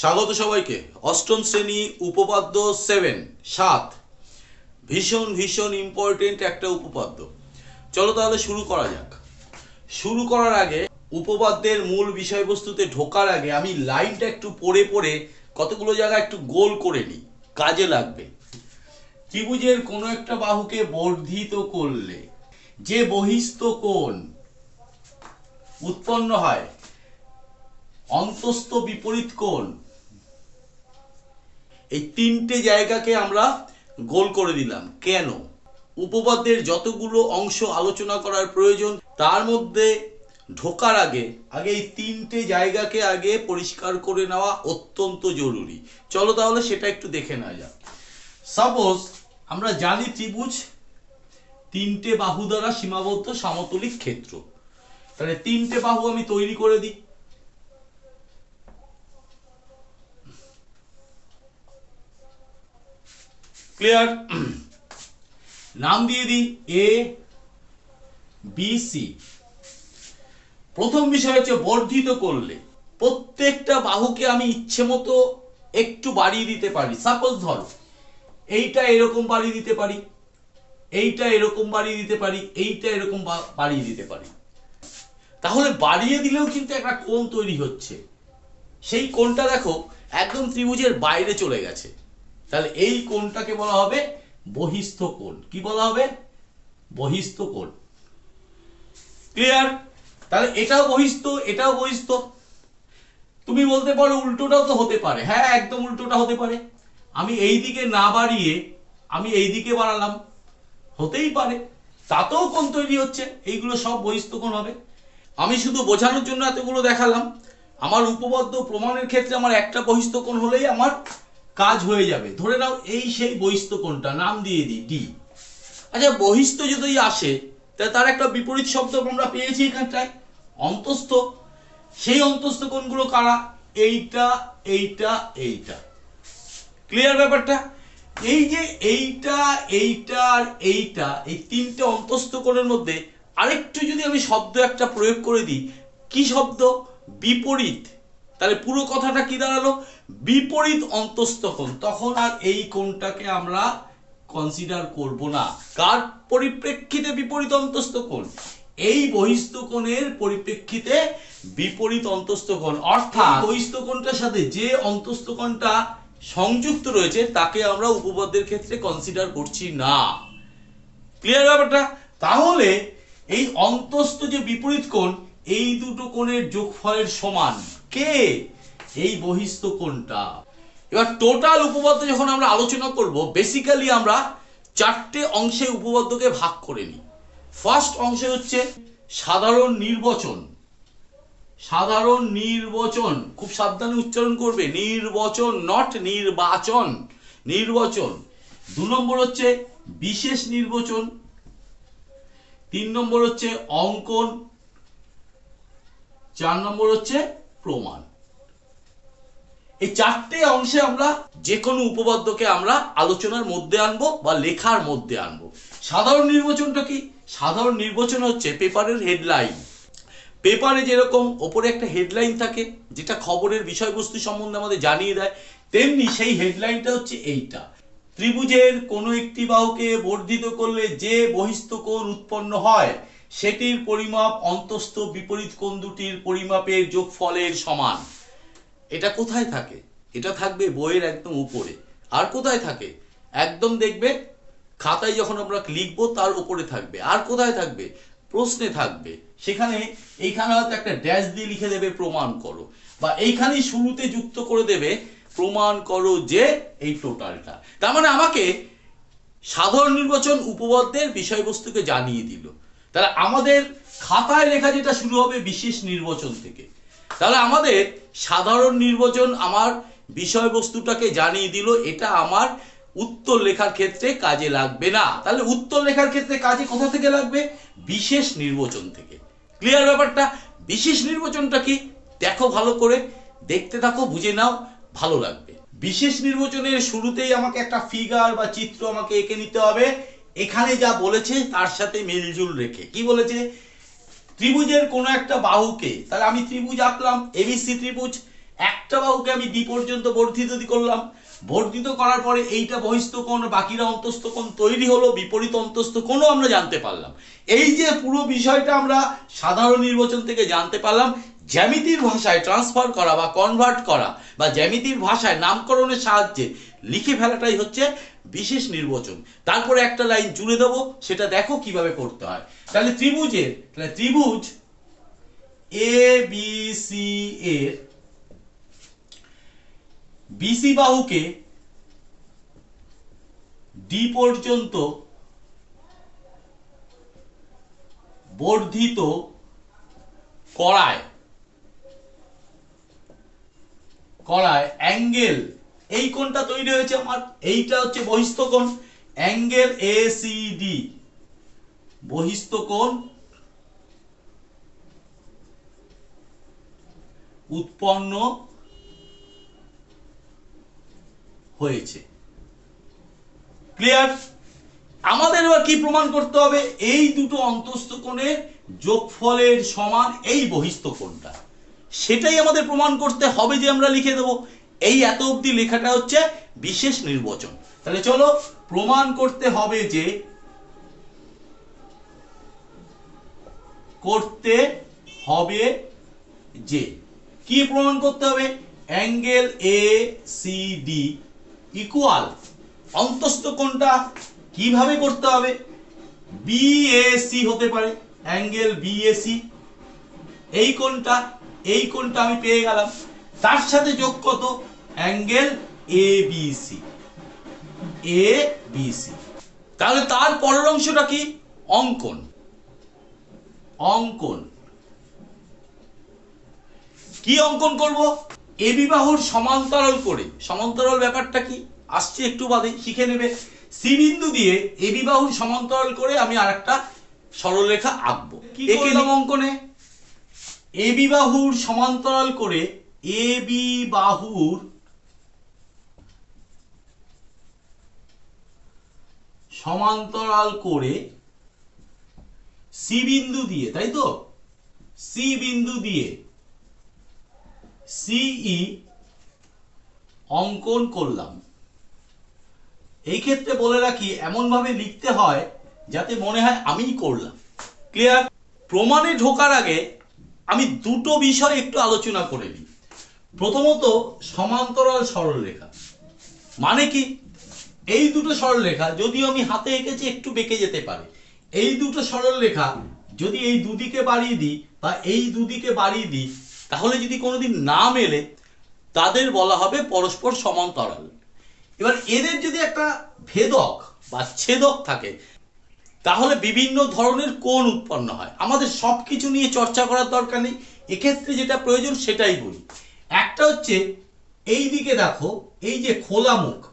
স্বাগত সবাইকে। অষ্টম শ্রেণি, উপপাদ্য সেভেন সাত। ভীষণ ভীষণ ইম্পর্টেন্ট একটা উপপাদ্য। চলো তাহলে শুরু করা যাক। শুরু করার আগে উপপাদ্যের মূল বিষয়বস্তুতে ঢোকার আগে আমি লাইনটা একটু পড়ে পড়ে কতগুলো জায়গা একটু গোল করে নিই। কাজে লাগবে। ত্রিভুজের কোনো একটা বাহুকে বর্ধিত করলে যে বহিস্থ কোণ উৎপন্ন হয়, অন্তস্থ বিপরীত কোণ এই তিনটে জায়গাকে আমরা গোল করে দিলাম। কেন? উপপাদ্যের যতগুলো অংশ আলোচনা করার প্রয়োজন, তার মধ্যে ঢোকার আগে আগে এই তিনটে জায়গাকে আগে পরিষ্কার করে নেওয়া অত্যন্ত জরুরি। চলো তাহলে সেটা একটু দেখে নেওয়া যাক। সাপোজ আমরা জানি ত্রিভুজ তিনটে বাহু দ্বারা সীমাবদ্ধ সমতলিক ক্ষেত্র। তাহলে তিনটে বাহু আমি তৈরি করে দিই। ক্লিয়ার নাম দিয়ে দিই এ বি সি প্রথম বিষয় হচ্ছে বর্ধিত করলে। প্রত্যেকটা বাহুকে আমি ইচ্ছে মতো একটু বাড়িয়ে দিতে পারি। সাপোজ ধরো, এইটা এরকম বাড়িয়ে দিতে পারি, এইটা এরকম বাড়িয়ে দিতে পারি, এইটা এরকম বাড়িয়ে দিতে পারি। তাহলে বাড়িয়ে দিলেও কিন্তু একটা কোণ তৈরি হচ্ছে। সেই কোণটা দেখো, একদম ত্রিভুজের বাইরে চলে গেছে। তাহলে এই কোণটাকে বলা হবে বহিস্থ কোণ। কি বলা হবে? বহিস্থ কোণ। ক্লিয়ার তাহলে এটাও বহিস্থ এটাও বহিস্থ। তুমি বলতে পারো উল্টোটাও তো হতে পারে। হ্যাঁ একদম উল্টোটা হতে পারে। আমি এই দিকে না বাড়িয়ে আমি এই দিকে বাড়ালাম। হতেই পারে। তাতেও কোণ তৈরি হচ্ছে। এইগুলো সব বহিস্থ কোণ হবে। আমি শুধু বোঝানোর জন্য এতগুলো দেখালাম। আমার উপপাদ্য প্রমাণের ক্ষেত্রে আমার একটা বহিস্থ কোণ হলেই আমার কাজ হয়ে যাবে। ধরে নাও এই সেই বহিস্থ কোনটা নাম দিয়ে দিই ডি আচ্ছা বহিস্থ যদি আসে তার একটা বিপরীত শব্দ আমরা পেয়েছি এখানটায়। অন্তস্থ। সেই অন্তস্থ কোণগুলো কারা? এইটা এইটা এইটা। ক্লিয়ার ব্যাপারটা? এই যে এইটা এইটা আর এইটা, এই তিনটে অন্তস্থ কোণের মধ্যে আরেকটু যদি আমি শব্দ একটা প্রয়োগ করে দিই, কি শব্দ? বিপরীত। তাহলে পুরো কথাটা কি দাঁড়াল? বিপরীত অন্তস্থ কোণ। তখন আর এই কোণটাকে আমরা কনসিডার করব না। কার পরিপ্রেক্ষিতে বিপরীত অন্তস্থ কোণ? এই বহিস্থ কোণের পরিপ্রেক্ষিতে বিপরীত অন্তস্থ কোণ। অর্থাৎ বহিস্থ কোণটার সাথে যে অন্তস্থ কোণটা সংযুক্ত রয়েছে তাকে আমরা উপপাদ্যের ক্ষেত্রে কনসিডার করছি না। ক্লিয়ার ব্যাপারটা? তাহলে এই অন্তস্থ যে বিপরীত কোণ এই দুটো কোণের যোগফলের সমান। কে? এই বহিস্থ কোনটা? এবার টোটাল উপপাদ্য যখন আমরা আলোচনা করব বেসিক্যালি আমরা চারটে অংশে উপপাদ্যকে ভাগ করে নিই। ফার্স্ট অংশে হচ্ছে সাধারণ নির্বাচন। সাধারণ নির্বাচন। খুব সাবধানে উচ্চারণ করবে। নির্বাচন নট নির্বাচন। নির্বাচন। দু নম্বর হচ্ছে বিশেষ নির্বাচন। তিন নম্বর হচ্ছে অঙ্কন। চার নম্বর হচ্ছে প্রমাণ। এই চারটে অংশে আমরা যে কোনো উপপাদ্যকে আমরা আলোচনার মধ্যে আনব বা লেখার মধ্যে আনব। সাধারণ নির্বাচনটা কি? সাধারণ নির্বাচন হচ্ছে পেপারের হেডলাইন। পেপারে যেরকম ওপরে একটা হেডলাইন থাকে, যেটা খবরের বিষয়বস্তু সম্বন্ধে আমাদের জানিয়ে দেয়, তেমনি সেই হেডলাইনটা হচ্ছে এইটা। ত্রিভুজের কোনো একটি বাহুকে বর্ধিত করলে যে বহিস্থ কোণ উৎপন্ন হয় সেটির পরিমাপ অন্তস্থ বিপরীত কোণ দুটির পরিমাপের যোগফলের সমান। এটা কোথায় থাকে? এটা থাকবে বইয়ের একদম উপরে। আর কোথায় থাকে? একদম দেখবে, খাতায় যখন আমরা লিখব, তার উপরে থাকবে। আর কোথায় থাকবে? প্রশ্নে থাকবে। সেখানে, এইখানে হয়তো একটা ড্যাশ দিয়ে লিখে দেবে, প্রমাণ করো। বা এইখানেই শুরুতে যুক্ত করে দেবে, প্রমাণ করো যে এই টোটালটা তার মানে আমাকে সাধারণ নির্বাচন উপপাদ্যের বিষয়বস্তুকে জানিয়ে দিল। তাহলে আমাদের খাতায় লেখা যেটা শুরু হবে বিশেষ নির্বাচন থেকে, তাহলে আমাদের সাধারণ নির্বাচন আমার বিষয়বস্তুটাকে জানিয়ে দিল, এটা আমার উত্তর লেখার ক্ষেত্রে কাজে লাগবে না। তাহলে উত্তর লেখার ক্ষেত্রে কাজে কোথা থেকে লাগবে? বিশেষ নির্বাচন থেকে। ক্লিয়ার ব্যাপারটা? বিশেষ নির্বাচনটা কি? দেখো ভালো করে, দেখতে থাকো, বুঝে নাও, ভালো লাগবে। বিশেষ নির্বাচনের শুরুতেই আমাকে একটা ফিগার বা চিত্র আমাকে এঁকে নিতে হবে। এখানে যা বলেছে, তার সাথে মিলজুল রেখে। কি বলেছে? ত্রিভুজের কোনো একটা বাহুকে, তাহলে আমি ত্রিভুজ আঁকলাম এবিসি ত্রিভুজ, একটা বাহুকে আমি দ্বি পর্যন্ত বর্ধিত করলাম। বর্ধিত করার পরে এইটা বহিস্থ কোণ, বাকিরা অন্তস্থ কোণ তৈরি হলো, বিপরীত অন্তস্থ কোণও আমরা জানতে পারলাম। এই যে পুরো বিষয়টা আমরা সাধারণ নির্বাচন থেকে জানতে পারলাম জ্যামিতির ভাষায় ট্রান্সফার করা বা কনভার্ট করা বা জ্যামিতির ভাষায় নামকরণের সাহায্যে লিখে ফেলাটাই হচ্ছে বিশেষ নির্বাচন। তারপরে একটা লাইন জুড়ে দেবো, সেটা দেখো কীভাবে করতে হয়। তাহলে ত্রিভুজের, তাহলে ত্রিভুজ এ বি সি এর বিসি বাহুকে ডি পর্যন্ত বর্ধিত করায়। করায় অ্যাঙ্গেল। এই কোণটা তৈরি হয়েছে আমার, এইটা হচ্ছে বহিস্থ কোণ অ্যাঙ্গেল এ সি ডি বহিস্থ কোণ উৎপন্ন হয়েছে। ক্লিয়ার আমাদের এবার কি প্রমাণ করতে হবে? এই দুটো অন্তস্থ কোণের যোগফলের সমান এই বহিস্থ কোণটা সেটাই আমাদের প্রমাণ করতে হবে যে আমরা লিখে দেব। এই এত অবধি লেখাটা হচ্ছে বিশেষ নির্বাচন। তাহলে চলো প্রমাণ করতে হবে যে করতে হবে যে। কি প্রমাণ করতে হবে? Angle A, C, D equal অন্তস্থ কোনটা কীভাবে করতে হবে? বিএসি হতে পারে। অ্যাঙ্গেল বিএসি এই কোণটা এই কোণটা আমি পেয়ে গেলাম। তার সাথে যোগ কত? Angle A BC A BC তাহলে তার পরের অংশটা কি? অঙ্কন। অঙ্কন। কি অঙ্কন করব? এ বিবাহুর সমান্তরাল করে। সমান্তরাল ব্যাপারটা কি? আসছে একটু বাদে শিখে নেবে। সি বিন্দু দিয়ে এ বিবাহুর সমান্তরাল করে আমি আরেকটা সরলরেখা আঁকবো। কি করলাম অঙ্কনে? এ বি বাহুর সমান্তরাল করে এ বাহুর সমান্তরাল করে সি বিন্দু দিয়ে, তাই তো? সি বিন্দু দিয়ে সিই অঙ্কন করলাম। এই ক্ষেত্রে বলে রাখি এমন ভাবে লিখতে হয় যাতে মনে হয় আমিই করলাম। ক্লিয়ার প্রমাণে ঢোকার আগে আমি দুটো বিষয় একটু আলোচনা করে নিই। প্রথমত, সমান্তরাল সরলরেখা। মানে কি? এই দুটো সরলরেখা যদিও আমি হাতে এঁকেছি, একটু বেঁকে যেতে পারে। এই দুটো সরলরেখা যদি এই দুদিকে বাড়িয়ে দিই বা এই দুদিকে বাড়িয়ে দিই, তাহলে যদি কোনোদিন না মেলে, তাদের বলা হবে পরস্পর সমান্তরাল। এবার এদের যদি একটা ভেদক বা ছেদক থাকে তাহলে বিভিন্ন ধরনের কোণ উৎপন্ন হয়। আমাদের সব কিছু নিয়ে চর্চা করার দরকার নেই। এক্ষেত্রে যেটা প্রয়োজন সেটাই বলি। একটা হচ্ছে, এই দিকে দেখো, এই যে খোলা মুখ,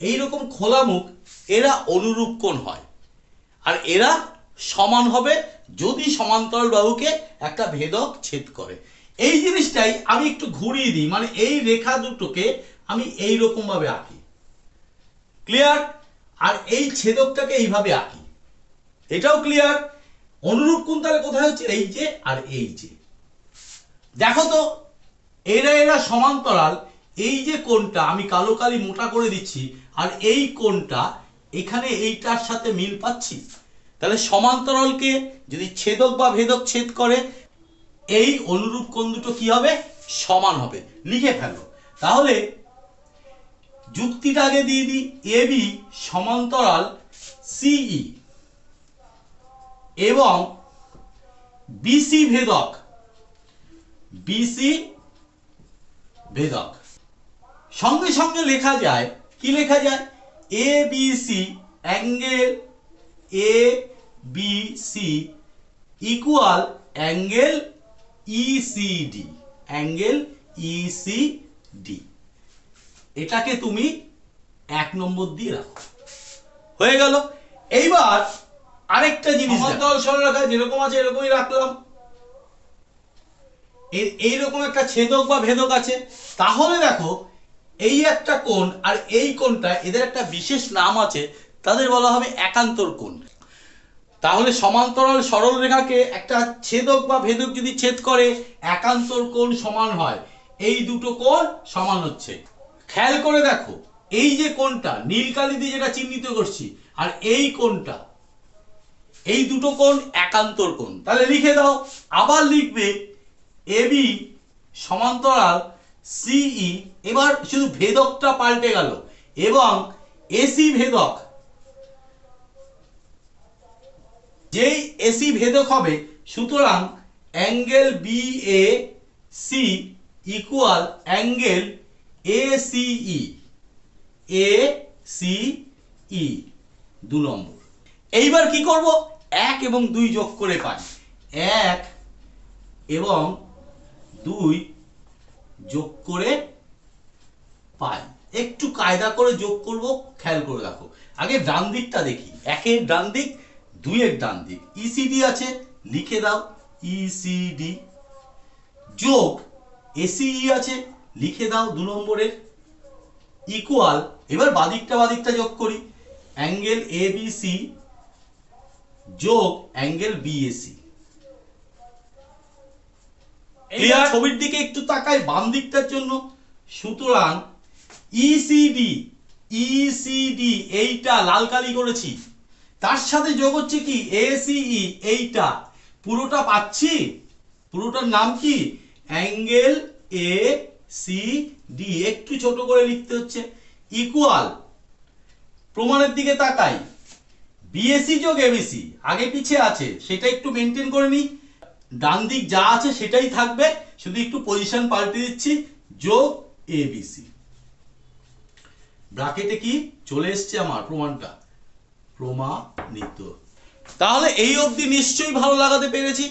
এই রকম খোলা মুখ, এরা অনুরূপ কোণ হয়। আর এরা সমান হবে যদি সমান্তরাল বাহুকে একটা ভেদক ছেদ করে। এই জিনিসটাই আমি একটু ঘুরিয়ে দিই। মানে এই রেখা দুটোকে আমি এই রকম ভাবে আঁকি। ক্লিয়ার আর এই ছেদকটাকে এইভাবে আঁকি। এটাও ক্লিয়ার অনুরূপ কোন তাহলে কোথায় হচ্ছে? এই যে আর এই যে। দেখো তো, এরা এরা সমান্তরাল, এই যে কোনটা আমি কালো কালি মোটা করে দিচ্ছি, আর এই কোনটা এখানে এইটার সাথে মিল পাচ্ছি? তাহলে সমান্তরালকে যদি ছেদক বা ভেদক ছেদ করে, এই অনুরূপ কোণ দুটো কি হবে? সমান হবে। লিখে ফেলো। তাহলে যুক্তিটা আগে দিয়ে দিই, এ বি সমান্তরাল সিই এবং বিসি ভেদক বিসি ভেদক। সঙ্গে সঙ্গে লেখা যায়, কি লেখা যায়? A B C angle A B C equal angle ECD angle ECD এটাকে তুমি এক নম্বর দিয়ে রাখো। হয়ে গেল। এইবার আরেকটা জিনিস সরলরেখা যেরকম আছে এরকমই রাখলাম। এর এইরকম একটা ছেদক বা ভেদক আছে। তাহলে দেখো এই একটা কোণ আর এই কোণটা এদের একটা বিশেষ নাম আছে তাদের বলা হবে একান্তর কোণ। তাহলে সমান্তরাল সরল রেখাকে একটা ছেদক বা ভেদক যদি ছেদ করে একান্তর কোণ সমান হয়। এই দুটো কোণ সমান হচ্ছে। খেয়াল করে দেখো, এই যে কোনটা নীল কালি দিয়ে যেটা চিহ্নিত করছি, আর এই কোনটা এই দুটো কোণ একান্তর কোণ। তাহলে লিখে দাও, আবার লিখবে এবি সমান্তরাল সিই এবার শুধু ভেদকটা পাল্টে গেল, এবং এসি ভেদক, যেই এসি ভেদক হবে, সুতরাং angle B A C equal angle A CE A C ই দু নম্বর। এইবার কি করব? এক এবং দুই যোগ করে পাই। এক এবং দুই যোগ করে পাই। একটু কায়দা করে যোগ করব, খেয়াল করে দেখো। আগে ডান দিকটা দেখি। একের ডান দিক, দুইয়ের ডান দিক। ইসিডি আছে, লিখে দাও। ইসিডি যোগ এসিই আছে লিখে দাও দু নম্বরের ইকুয়াল এবার বাদিকটা বাদিকটা যোগ করি অ্যাঙ্গেল এ বি সি যোগ অ্যাঙ্গেল বিএসি ক্লিয়ার ছবির দিকে একটু তাকাই বাম দিকটার জন্য। সুতরাং E ইসিডি ইসিডি এইটা লাল কালি করেছি। তার সাথে যোগ হচ্ছে কি? এসিই এইটা। পুরোটা পাচ্ছি? পুরোটার নাম কি? অ্যাঙ্গেল এ সি ডি একটু ছোট করে লিখতে হচ্ছে। ইকুয়াল প্রমাণের দিকে তাকাই। বিএসসি যোগ এবিসি আগে পিছে আছে, সেটা একটু মেনটেন করে নিই। ডান দিক যা আছে সেটাই থাকবে, শুধু একটু পজিশন পাল্টে দিচ্ছি, যোগ এবিসি ব্র্যাকেটে কি? চলে এসছে আমার প্রমাণটা। প্রমাণিত। তাহলে এই অবধি নিশ্চয়ই ভালো লাগাতে পেরেছি।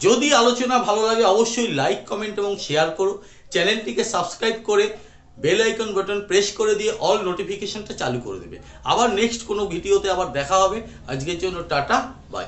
যদি আলোচনা ভালো লাগে, অবশ্যই লাইক কমেন্ট এবং শেয়ার করো। চ্যানেলটিকে সাবস্ক্রাইব করে বেল আইকন বাটন প্রেস করে দিয়ে অল নোটিফিকেশনটা চালু করে দেবে। আবার নেক্সট কোনো ভিডিওতে আবার দেখা হবে। আজকের জন্য টাটা বাই